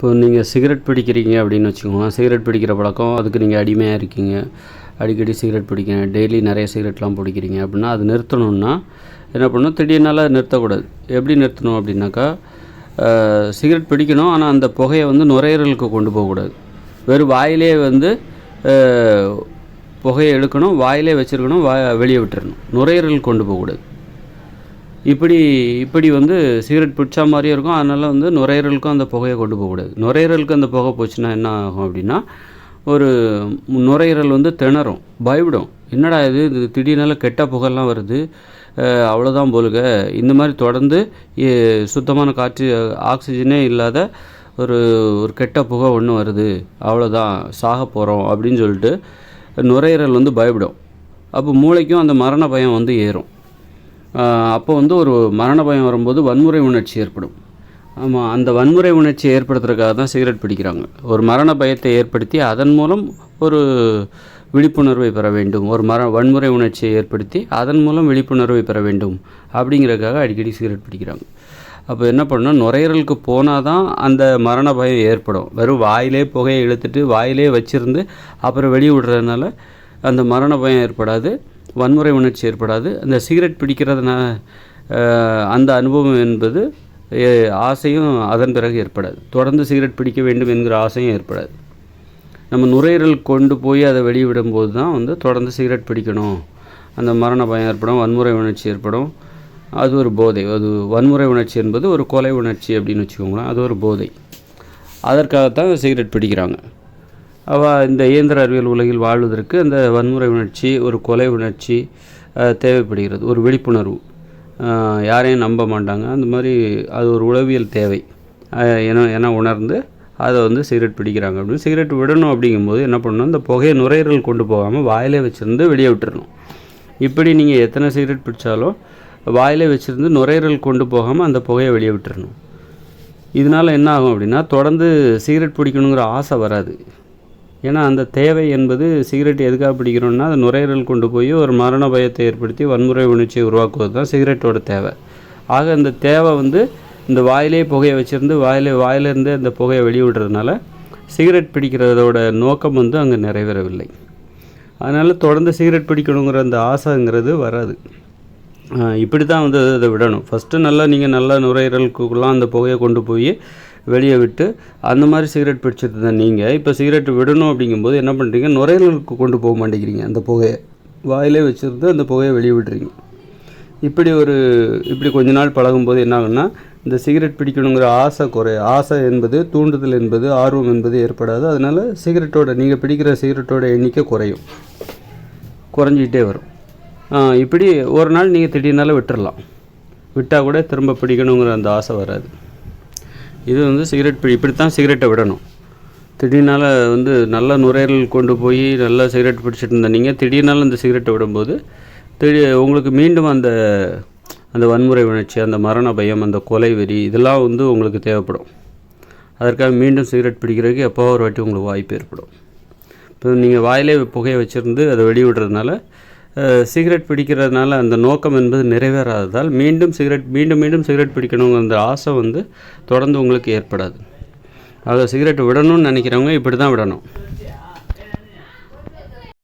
இப்போ நீங்கள் சிகரெட் பிடிக்கிறீங்க அப்படின்னு வச்சுக்கோங்களேன் சிகரெட் பிடிக்கிற பழக்கம் அதுக்கு நீங்கள் அடிமையாக இருக்கீங்க. அடிக்கடி சிகரெட் பிடிக்கிறீங்க டெய்லி நிறைய சிகரெட்லாம் பிடிக்கிறீங்க அப்படின்னா அது நிறுத்தணும்னா என்ன பண்ணணும்? திடீர்னால நிறுத்தக்கூடாது. எப்படி நிறுத்தணும் அப்படின்னாக்கா சிகரெட் பிடிக்கணும் ஆனால் அந்த புகையை வந்து நுரையீரலுக்கு கொண்டு போகக்கூடாது. வெறும் வாயிலே வந்து புகையை எடுக்கணும் வாயிலே வச்சுருக்கணும் வா வெளியே விட்டுறணும். நுரையீரல் கொண்டு போகக்கூடாது. இப்படி இப்படி வந்து சிகரெட் பிடிச்சா மாதிரியே இருக்கும். அதனால் வந்து நுரையீரலுக்கும் அந்த புகையை கொண்டு போகக்கூடாது நுரையீரலுக்கு அந்த புகை போச்சுன்னா என்ன ஆகும் அப்படின்னா ஒரு நுரையீரல் வந்து திணறும் பயவிடும் என்னடா இது? இது திடீர்னால கெட்ட புகைலாம் வருது. அவ்வளோதான் போலுக. இந்த மாதிரி தொடர்ந்து சுத்தமான காற்று ஆக்சிஜனே இல்லாத ஒரு ஒரு கெட்ட புகை ஒன்று வருது. அவ்வளோதான் சாக போகிறோம் அப்படின்னு சொல்லிட்டு நுரையீரல் வந்து பயப்படும். அப்போ மூளைக்கும் அந்த மரண பயம் வந்து ஏறும். அப்போ வந்து ஒரு மரண பயம் வரும்போது வன்முறை உணர்ச்சி ஏற்படும். ஆமாம் அந்த வன்முறை உணர்ச்சி ஏற்படுத்துறதுக்காக தான் சிகரெட் பிடிக்கிறாங்க. ஒரு மரண பயத்தை ஏற்படுத்தி அதன் மூலம் ஒரு விழிப்புணர்வை பெற வேண்டும். ஒரு மர வன்முறை உணர்ச்சியை ஏற்படுத்தி அதன் மூலம் விழிப்புணர்வை பெற வேண்டும். அப்படிங்கிறதுக்காக அடிக்கடி சிகரெட் பிடிக்கிறாங்க. அப்போ என்ன பண்ணணும் நுரையீரலுக்கு போனால் தான் அந்த மரண பயம் ஏற்படும். வெறும் வாயிலே புகையை இழுத்துட்டு வாயிலே வச்சுருந்து அப்புறம் வெளியே விடுறதுனால அந்த மரண பயம் ஏற்படாது. வன்முறை உணர்ச்சி ஏற்படாது. அந்த சிகரெட் பிடிக்கிறதுனா அந்த அனுபவம் என்பது ஆசையும் அதன் பிறகு ஏற்படாது. தொடர்ந்து சிகரெட் பிடிக்க வேண்டும் என்கிற ஆசையும் ஏற்படாது. நம்ம நுரையீரல் கொண்டு போய் அதை வெளியிடும்போது தான் வந்து தொடர்ந்து சிகரெட் பிடிக்கணும். அந்த மரண பயம் ஏற்படும் வன்முறை உணர்ச்சி ஏற்படும். அது ஒரு போதை. அது வன்முறை உணர்ச்சி என்பது ஒரு கொலை உணர்ச்சி அப்படின்னு வச்சுக்கோங்களேன். அது ஒரு போதை. அதற்காகத்தான் சிகரெட் பிடிக்கிறாங்க. அவ இந்த இயந்திர அறிவியல் உலகில் வாழ்வதற்கு அந்த வன்முறை உணர்ச்சி ஒரு கொலை உணர்ச்சி தேவைப்படுகிறது. ஒரு விழிப்புணர்வு. யாரையும் நம்ப மாட்டாங்க. அந்த மாதிரி அது ஒரு உளவியல் தேவை. என என உணர்ந்து அதை வந்து சிகரெட் பிடிக்கிறாங்க அப்படின்னு. சிகரெட் விடணும் அப்படிங்கும்போது என்ன பண்ணணும்? இந்த புகையை நுரையீரல் கொண்டு போகாமல் வாயிலே வச்சுருந்து வெளியே விட்டுறணும். இப்படி நீங்கள் எத்தனை சிகரெட் பிடிச்சாலும் வாயிலே வச்சுருந்து நுரையீரல் கொண்டு போகாமல் அந்த புகையை வெளியே விட்டுறணும். இதனால் என்ன ஆகும் அப்படின்னா தொடர்ந்து சிகரெட் பிடிக்கணுங்கிற ஆசை வராது. ஏன்னா அந்த தேவை என்பது சிகரெட் எதுக்காக பிடிக்கிறோம்னா அது நுரையீரல் கொண்டு போய் ஒரு மரண பயத்தை ஏற்படுத்தி வன்முறை உணர்ச்சியை உருவாக்குவது தான் சிகரெட்டோட தேவை. ஆக அந்த தேவை வந்து இந்த வாயிலே புகையை வச்சுருந்து வாயிலே வாயிலேருந்தே அந்த புகையை வெளியே விடுறதுனால சிகரெட் பிடிக்கிறதோட நோக்கம் வந்து அங்கே நிறைவேறவில்லை. அதனால் தொடர்ந்து சிகரெட் பிடிக்கணுங்கிற அந்த ஆசைங்கிறது வராது. இப்படி தான் வந்து அதை விடணும். ஃபஸ்ட்டு நல்லா நீங்கள் நல்லா நுரையீரலுக்குலாம் அந்த புகையை கொண்டு போய் வெளியே விட்டு அந்த மாதிரி சிகரெட் பிடிச்சிட்டு இருந்த நீங்கள் இப்போ சிகரெட் விடணும் அப்படிங்கும்போது என்ன பண்ணுறீங்க நுரையீரலுக்கு கொண்டு போக மாட்டேங்கிறீங்க. அந்த புகையை. வாயிலே வச்சுருந்து அந்த புகையை வெளியே விடுறீங்க. இப்படி ஒரு இப்படி கொஞ்ச நாள் பழகும்போது என்ன இந்த சிகரெட் பிடிக்கணுங்கிற ஆசை குறை ஆசை என்பது தூண்டுதல் என்பது ஆர்வம் என்பது ஏற்படாது. அதனால் சிகரெட்டோட நீங்கள் பிடிக்கிற சிகரெட்டோட எண்ணிக்கை குறையும். குறைஞ்சிக்கிட்டே வரும். இப்படி ஒரு நாள் நீங்கள் திடீர்னால விட்டுறலாம். விட்டால் கூட திரும்ப பிடிக்கணுங்கிற அந்த ஆசை வராது. இது வந்து சிகரெட் பிடி இப்படித்தான் சிகரெட்டை விடணும். திடீர்னால வந்து நல்ல நுரையீரல் கொண்டு போய் நல்லா சிகரெட் பிடிச்சிட்டு இருந்த நீங்கள் திடீர்னால சிகரெட்டை விடும்போது திடீர் உங்களுக்கு மீண்டும் அந்த அந்த வன்முறை உணர்ச்சி அந்த மரண பயம் அந்த கொலை வெறி இதெல்லாம் வந்து உங்களுக்கு தேவைப்படும். அதற்காக மீண்டும் சிகரெட் பிடிக்கிறதுக்கு எப்போ ஒரு வாட்டி உங்களுக்கு வாய்ப்பு ஏற்படும். இப்போ நீங்கள் வாயிலே புகையை வச்சுருந்து அதை வெளியிடுறதுனால விடுறதுனால சிகரெட் பிடிக்கிறதுனால அந்த நோக்கம் என்பது நிறைவேறாததால் மீண்டும் சிகரெட் மீண்டும் மீண்டும் சிகரெட் பிடிக்கணுங்கிற அந்த ஆசை வந்து தொடர்ந்து உங்களுக்கு ஏற்படாது. அதை சிகரெட் விடணும்னு நினைக்கிறவங்க இப்படி தான் விடணும்.